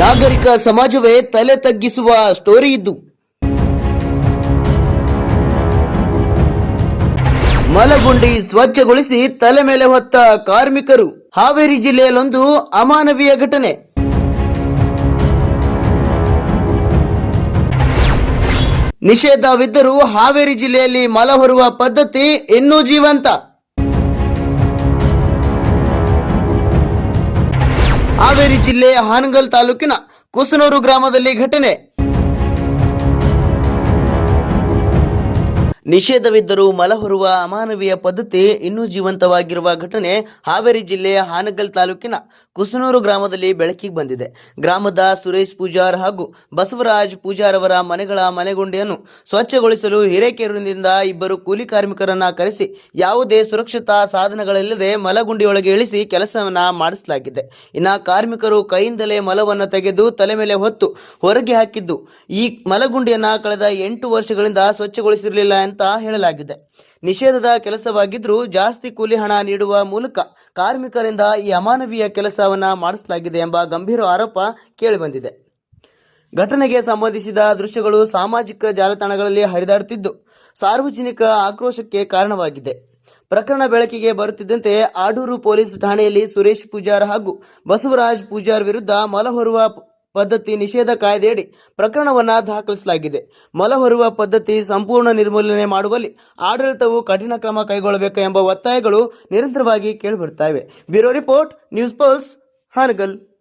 ನಾಗರಿಕ ಸಮಾಜವೇ ತಲೆ ತಗ್ಗಿಸುವ ಸ್ಟೋರಿ ಇದ್ದು. ಮಲಗುಂಡಿ ಸ್ವಚ್ಛಗೊಳಿಸಿ ತಲೆ ಮೇಲೆ ಹೊತ್ತ ಕಾರ್ಮಿಕರು. ಹಾವೇರಿ ಜಿಲ್ಲೆಯಲ್ಲೊಂದು ಅಮಾನವೀಯ ಘಟನೆ. ನಿಷೇಧವಿದ್ದರೂ ಹಾವೇರಿ ಜಿಲ್ಲೆಯಲ್ಲಿ ಮಲ ಹೊರುವ ಪದ್ಧತಿ ಇನ್ನೂ ಜೀವಂತ. ಹಾವೇರಿ ಜಿಲ್ಲೆ ಹಾನಗಲ್ ತಾಲೂಕಿನ ಕುಸನೂರು ಗ್ರಾಮದಲ್ಲಿ ಘಟನೆ. ನಿಷೇಧವಿದ್ದರೂ ಮಲಹೊರುವ ಅಮಾನವೀಯ ಪದ್ಧತಿ ಇನ್ನೂ ಜೀವಂತವಾಗಿರುವ ಘಟನೆ ಹಾವೇರಿ ಜಿಲ್ಲೆಯ ಹಾನಗಲ್ ತಾಲೂಕಿನ ಕುಸನೂರು ಗ್ರಾಮದಲ್ಲಿ ಬೆಳಕಿಗೆ ಬಂದಿದೆ. ಗ್ರಾಮದ ಸುರೇಶ್ ಪೂಜಾರ್ ಹಾಗೂ ಬಸವರಾಜ್ ಪೂಜಾರ್ ಅವರ ಮನೆಗಳ ಮನೆಗುಂಡಿಯನ್ನು ಸ್ವಚ್ಛಗೊಳಿಸಲು ಹಿರೇಕೆರೂರಿನಿಂದ ಇಬ್ಬರು ಕೂಲಿ ಕಾರ್ಮಿಕರನ್ನ ಕರೆಸಿ ಯಾವುದೇ ಸುರಕ್ಷತಾ ಸಾಧನಗಳಿಲ್ಲದೆ ಮಲಗುಂಡಿಯೊಳಗೆ ಇಳಿಸಿ ಕೆಲಸವನ್ನ ಮಾಡಿಸಲಾಗಿದೆ. ಇನ್ನ ಕಾರ್ಮಿಕರು ಕೈಯಿಂದಲೇ ಮಲವನ್ನು ತೆಗೆದು ತಲೆ ಮೇಲೆ ಹೊತ್ತು ಹೊರಗೆ ಹಾಕಿದ್ದು. ಈ ಮಲಗುಂಡಿಯನ್ನ ಕಳೆದ ಎಂಟು ವರ್ಷಗಳಿಂದ ಸ್ವಚ್ಛಗೊಳಿಸಿರಲಿಲ್ಲ ಅಂತ ಹೇಳಲಾಗಿದೆ. ನಿಷೇಧದ ಕೆಲಸವಾಗಿದ್ದರೂ ಜಾಸ್ತಿ ಕೂಲಿ ಹಣ ನೀಡುವ ಮೂಲಕ ಕಾರ್ಮಿಕರಿಂದ ಈ ಅಮಾನವೀಯ ಕೆಲಸವನ್ನ ಮಾಡಿಸಲಾಗಿದೆ ಎಂಬ ಗಂಭೀರ ಆರೋಪ ಕೇಳಿಬಂದಿದೆ. ಘಟನೆಗೆ ಸಂಬಂಧಿಸಿದ ದೃಶ್ಯಗಳು ಸಾಮಾಜಿಕ ಜಾಲತಾಣಗಳಲ್ಲಿ ಹರಿದಾಡುತ್ತಿದ್ದು, ಸಾರ್ವಜನಿಕ ಆಕ್ರೋಶಕ್ಕೆ ಕಾರಣವಾಗಿದೆ. ಪ್ರಕರಣ ಬೆಳಕಿಗೆ ಬರುತ್ತಿದ್ದಂತೆ ಆಡೂರು ಪೊಲೀಸ್ ಠಾಣೆಯಲ್ಲಿ ಸುರೇಶ್ ಪೂಜಾರ್ ಹಾಗೂ ಬಸವರಾಜ್ ಪೂಜಾರ್ ವಿರುದ್ಧ ಮಲ ಹೊರುವ ಪ- ಪದ್ಧತಿ ನಿಷೇಧ ಕಾಯ್ದೆಯಡಿ ಪ್ರಕರಣವನ್ನು ದಾಖಲಿಸಲಾಗಿದೆ. ಮಲ ಹೊರುವ ಪದ್ಧತಿ ಸಂಪೂರ್ಣ ನಿರ್ಮೂಲನೆ ಮಾಡುವಲ್ಲಿ ಆಡಳಿತವು ಕಠಿಣ ಕ್ರಮ ಕೈಗೊಳ್ಳಬೇಕು ಎಂಬ ಒತ್ತಾಯಗಳು ನಿರಂತರವಾಗಿ ಕೇಳಿಬರುತ್ತವೆ. Bureau report, news pulse, Hanagal.